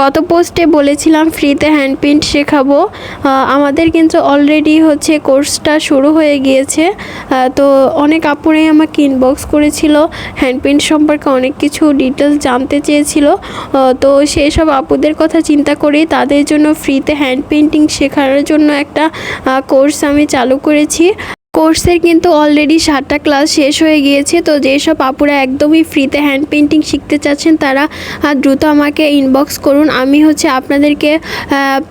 গত পোস্টে বলেছিলাম, ফ্রিতে হ্যান্ড প্রিন্ট শেখাবো আমাদের কিন্তু অলরেডি হচ্ছে কোর্সটা শুরু হয়ে গিয়েছে। তো অনেক আপুরাই আমাকে ইনবক্স করেছিল হ্যান্ড প্রিন্ট সম্পর্কে অনেক কিছু ডিটেলস জানতে চেয়েছিল। তো সেই সব আপুদের কথা চিন্তা করি তাদের জন্য ফ্রিতে হ্যান্ড পেন্টিং শেখানোর জন্য একটা কোর্স আমি চালু করেছি। কোর্সের কিন্তু অলরেডি সাতটা ক্লাস শেষ হয়ে গিয়েছে, তো যেসব আপুরা একদমই ফ্রিতে হ্যান্ড পেন্টিং শিখতে চাচ্ছেন, তারা দ্রুত আমাকে ইনবক্স করুন। আমি হচ্ছে আপনাদেরকে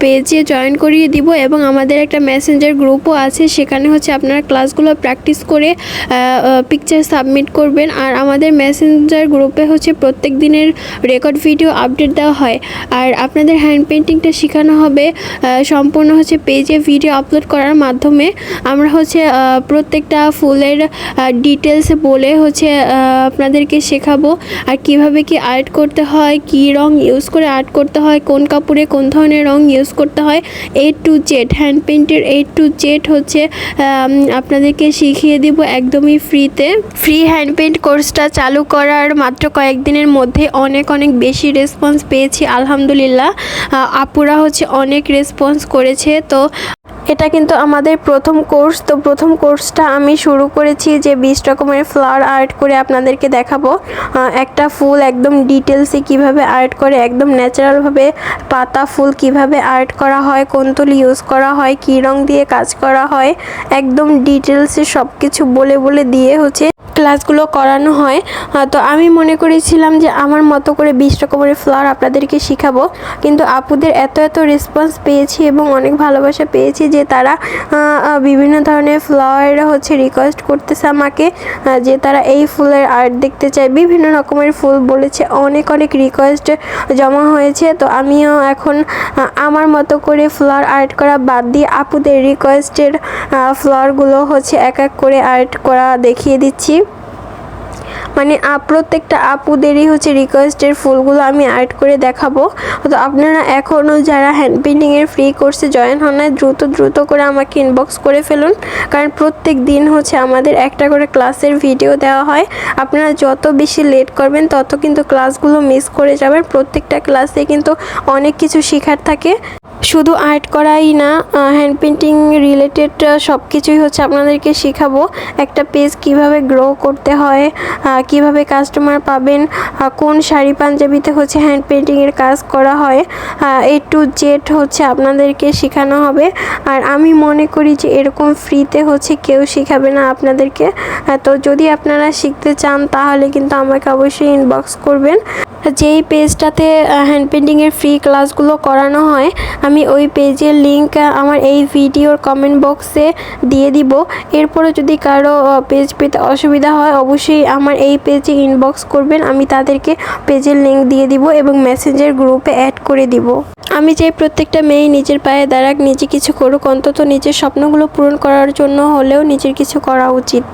পেজে জয়েন করিয়ে দিব এবং আমাদের একটা মেসেঞ্জার গ্রুপও আছে, সেখানে হচ্ছে আপনারা ক্লাসগুলো প্র্যাকটিস করে পিকচার সাবমিট করবেন। আর আমাদের মেসেঞ্জার গ্রুপে হচ্ছে প্রত্যেক দিনের রেকর্ড ভিডিও আপডেট দেওয়া হয়। আর আপনাদের হ্যান্ড পেন্টিংটা শেখানো হবে সম্পূর্ণ হচ্ছে পেজে ভিডিও আপলোড করার মাধ্যমে। আমরা হচ্ছে প্রত্যেকটা ফুলের ডিটেলস বলে হচ্ছে আপনাদেরকে শেখাবো। আর কীভাবে কি আর্ট করতে হয়, কি রং ইউজ করে আর্ট করতে হয়, কোন কাপড়ে কোন ধরনের রং ইউজ করতে হয় এ টু জেড হ্যান্ড পেন্টের এ টু জেড হচ্ছে আপনাদেরকে শিখিয়ে দিব একদমই ফ্রিতে ফ্রি হ্যান্ড পেন্ট কোর্সটা চালু করার মাত্র কয়েকদিনের মধ্যে অনেক অনেক বেশি রেসপন্স পেয়েছি, আলহামদুলিল্লাহ। আপুরা হচ্ছে অনেক রেসপন্স করেছে, তো এটা কিন্তু আমাদের প্রথম কোর্স। তো প্রথম কোর্সটা আমি শুরু করেছি যে বিশ রকমের ফ্লাওয়ার আর্ট করে আপনাদেরকে দেখাবো। একটা ফুল একদম ডিটেলসে কীভাবে আর্ট করে, একদম ন্যাচারালভাবে পাতা ফুল কীভাবে আর্ট করা হয়, কোন তুল ইউজ করা হয়, কী রং দিয়ে কাজ করা হয়, একদম ডিটেলসে সব কিছু বলে বলে দিয়ে হচ্ছে ক্লাসগুলো করানো হয় তো আমি মনে করেছিলাম যে আমার মতো করে বিশ রকমের ফ্লাওয়ার আপনাদেরকে শেখাবো। কিন্তু আপুদের এত এত রেসপন্স পেয়েছি এবং অনেক ভালোবাসা পেয়েছি যে তারা বিভিন্ন ধরনের ফ্লাওয়ার হচ্ছে রিকোয়েস্ট করতেছে আমাকে যে তারা এই ফুলের আর্ট দেখতে চায়। বিভিন্ন রকমের ফুল বলেছে, অনেক অনেক রিকোয়েস্ট জমা হয়েছে। তো আমিও এখন আমার মতো করে ফ্লাওয়ার আর্ট করা বাদ দিয়ে আপুদের রিকোয়েস্টের ফ্লাওয়ারগুলো হচ্ছে এক এক করে আর্ট করা দেখিয়ে দিচ্ছি। মানে প্রত্যেকটা আপুদেরই হচ্ছে রিকোয়েস্টের ফুলগুলো আমি আর্ট করে দেখাবো। তো আপনারা এখনও যারা হ্যান্ড পেন্টিংয়ের ফ্রি কোর্সে জয়েন হন না, দ্রুত দ্রুত করে আমাকে ইনবক্স করে ফেলুন। কারণ প্রত্যেক দিন হচ্ছে আমাদের একটা করে ক্লাসের ভিডিও দেওয়া হয়। আপনারা যত বেশি লেট করবেন, তত কিন্তু ক্লাসগুলো মিস করে যাবেন। প্রত্যেকটা ক্লাসে কিন্তু অনেক কিছু শেখার থাকে। শুধু আর্ট করাই না হ্যান্ড পেন্টিং রিলেটেড সব কিছুই হচ্ছে আপনাদেরকে শেখাবো। একটা পেজ কীভাবে গ্রো করতে হয় কীভাবে কাস্টমার পাবেন কোন শাড়ি পাঞ্জাবিতে হচ্ছে হ্যান্ড পেন্টিংয়ের কাজ করা হয় এ টু জেড হচ্ছে আপনাদেরকে শেখানো হবে। আর আমি মনে করি যে এরকম ফ্রিতে হচ্ছে কেউ শেখাবে না আপনাদেরকে। তো যদি আপনারা শিখতে চান তাহলে কিন্তু আমাকে অবশ্যই ইনবক্স করবেন। যেই পেজটাতে হ্যান্ড পেন্টিংয়ের ফ্রি ক্লাসগুলো করানো হয়, আমি ওই পেজের লিঙ্ক আমার এই ভিডিওর কমেন্ট বক্সে দিয়ে দিব। এরপরে যদি কারও পেজ পেতে অসুবিধা হয়, অবশ্যই আমার এই পেজে ইনবক্স করবেন। আমি তাদেরকে পেজের লিঙ্ক দিয়ে দিব এবং মেসেঞ্জার গ্রুপে অ্যাড করে দিব। আমি যে প্রত্যেকটা মেয়ে নিজের পায়ে দাঁড়াক, নিজে কিছু করুক, অন্তত নিজের স্বপ্নগুলো পূরণ করার জন্য হলেও নিজের কিছু করা উচিত।